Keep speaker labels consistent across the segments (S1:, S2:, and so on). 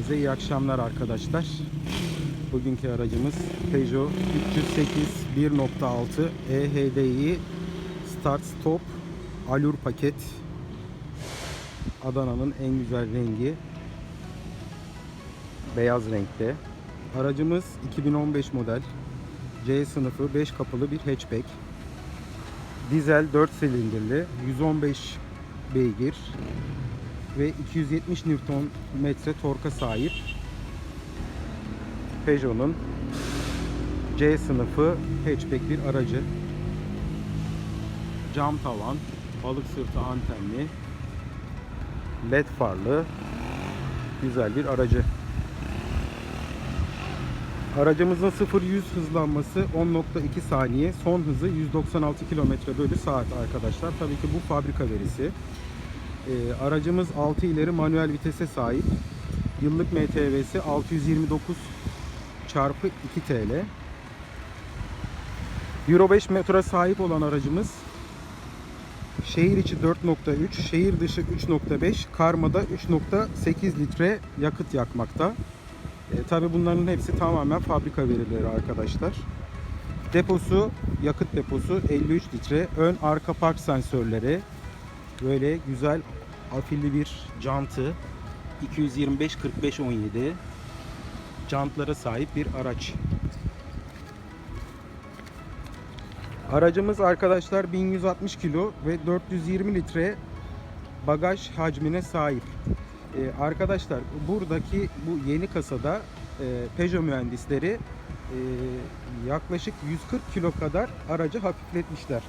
S1: Herkese iyi akşamlar arkadaşlar. Bugünkü aracımız Peugeot 308 1.6 EHDI Start Stop Alur paket. Adana'nın en güzel rengi. Beyaz renkte. Aracımız 2015 model. C sınıfı 5 kapılı bir hatchback. Dizel 4 silindirli 115 beygir ve 270 Nm torka sahip Peugeot'un C sınıfı hatchback bir aracı. Cam tavan, balık sırtı antenli, led farlı güzel bir aracı. Aracımızın 0-100 hızlanması 10.2 saniye. Son hızı 196 km bölü saat arkadaşlar. Tabii ki bu fabrika verisi. Ee, aracımız 6 ileri manuel vitese sahip. Yıllık MTV'si 629 çarpı 2 TL. Euro 5 motora sahip olan aracımız şehir içi 4.3, şehir dışı 3.5, karmada 3.8 litre yakıt yakmakta. E, Tabi bunların hepsi tamamen fabrika verileri arkadaşlar. Deposu, yakıt deposu 53 litre. Ön arka park sensörleri. Böyle güzel afilli bir jantı. 225 45 17 jantlara sahip bir araç. Aracımız arkadaşlar 1160 kilo ve 420 litre bagaj hacmine sahip. Ee, arkadaşlar buradaki bu yeni kasada e, Peugeot mühendisleri e, yaklaşık 140 kilo kadar aracı hafifletmişler.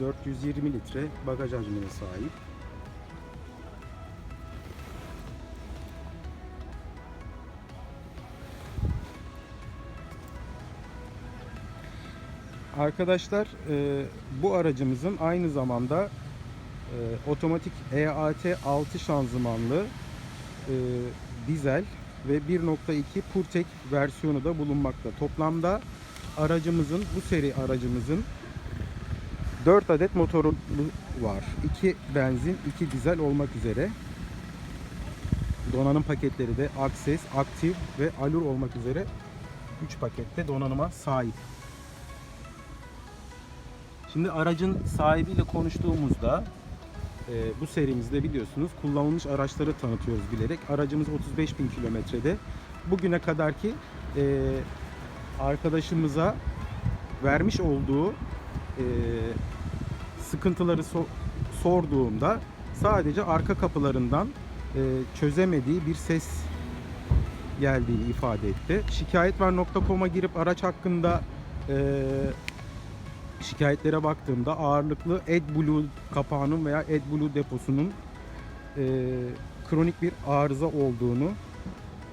S1: ...420 litre bagaj hacmine sahip. Arkadaşlar e, bu aracımızın aynı zamanda e, otomatik EAT 6 şanzımanlı e, dizel ve 1.2 PureTech versiyonu da bulunmakta. Toplamda aracımızın bu seri aracımızın 4 adet motoru var. 2 benzin, 2 dizel olmak üzere. Donanım paketleri de Access, Active ve Allure olmak üzere 3 pakette donanıma sahip. Şimdi aracın sahibiyle konuştuğumuzda e, bu serimizde biliyorsunuz kullanılmış araçları tanıtıyoruz bilerek. Aracımız 35 bin kilometrede. Bugüne kadar ki e, arkadaşımıza vermiş olduğu e, sıkıntıları so- sorduğumda sadece arka kapılarından e, çözemediği bir ses geldiğini ifade etti. Şikayetver.com'a girip araç hakkında e, şikayetlere baktığımda ağırlıklı AdBlue kapağının veya AdBlue deposunun e, kronik bir arıza olduğunu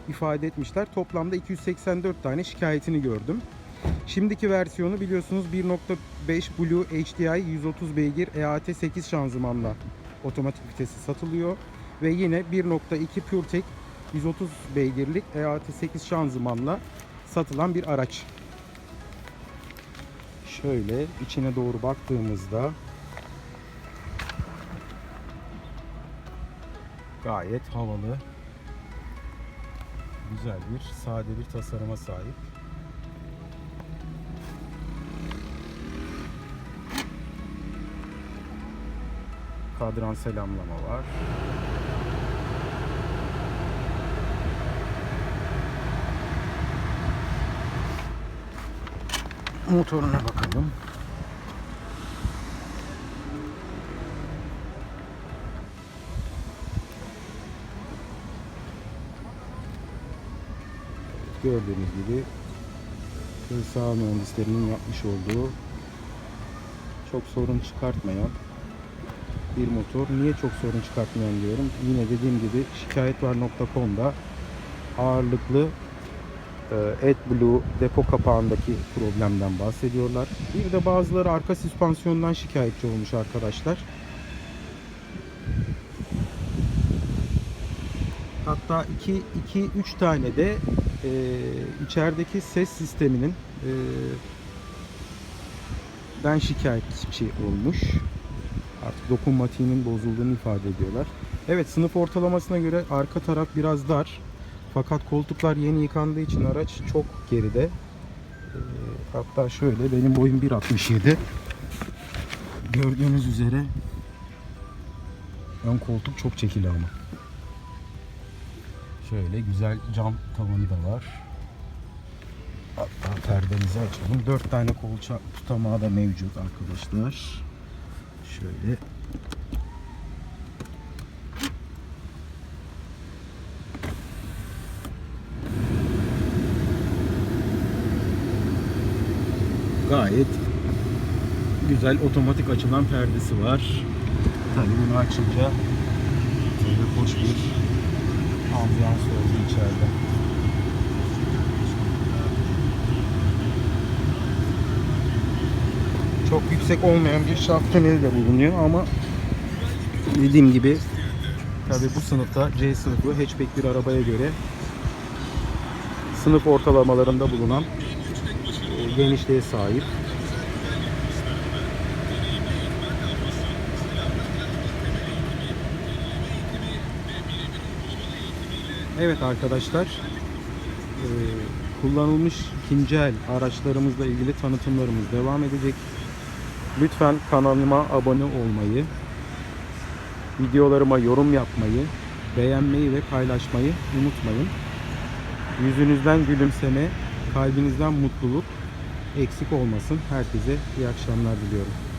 S1: ifade etmişler. Toplamda 284 tane şikayetini gördüm. Şimdiki versiyonu biliyorsunuz 1.5 Blue HDI 130 beygir EAT 8 şanzımanla otomatik vitesi satılıyor. Ve yine 1.2 PureTech 130 beygirlik EAT 8 şanzımanla satılan bir araç. Şöyle içine doğru baktığımızda gayet havalı, güzel bir, sade bir tasarıma sahip. Kadran selamlama var. Motoruna bakalım. Gördüğünüz gibi sağ mühendislerinin yapmış olduğu çok sorun çıkartmayan bir motor. Niye çok sorun çıkartmayan diyorum. Yine dediğim gibi şikayetvar.com'da ağırlıklı e, AdBlue depo kapağındaki problemden bahsediyorlar. Bir de bazıları arka süspansiyondan şikayetçi olmuş arkadaşlar. Hatta 2 2 3 tane de e, içerideki ses sisteminin e, den şikayetçi olmuş. Artık dokunmatiğinin bozulduğunu ifade ediyorlar. Evet sınıf ortalamasına göre arka taraf biraz dar. Fakat koltuklar yeni yıkandığı için araç çok geride. Ee, hatta şöyle benim boyum 1.67. Gördüğünüz üzere ön koltuk çok çekili ama. Şöyle güzel cam tavanı da var. Hatta perdemizi açalım. 4 tane kolça tutamağı da mevcut arkadaşlar. Şöyle gayet güzel otomatik açılan perdesi var. Tabii bunu açınca böyle hoş bir ambiyans oldu içeride. Çok yüksek olmayan bir şaft tüneli de bulunuyor ama dediğim gibi tabii bu sınıfta C sınıfı hatchback bir arabaya göre sınıf ortalamalarında bulunan e, genişliğe sahip. Evet arkadaşlar e, kullanılmış ikinci el araçlarımızla ilgili tanıtımlarımız devam edecek. Lütfen kanalıma abone olmayı, videolarıma yorum yapmayı, beğenmeyi ve paylaşmayı unutmayın. Yüzünüzden gülümseme, kalbinizden mutluluk eksik olmasın. Herkese iyi akşamlar diliyorum.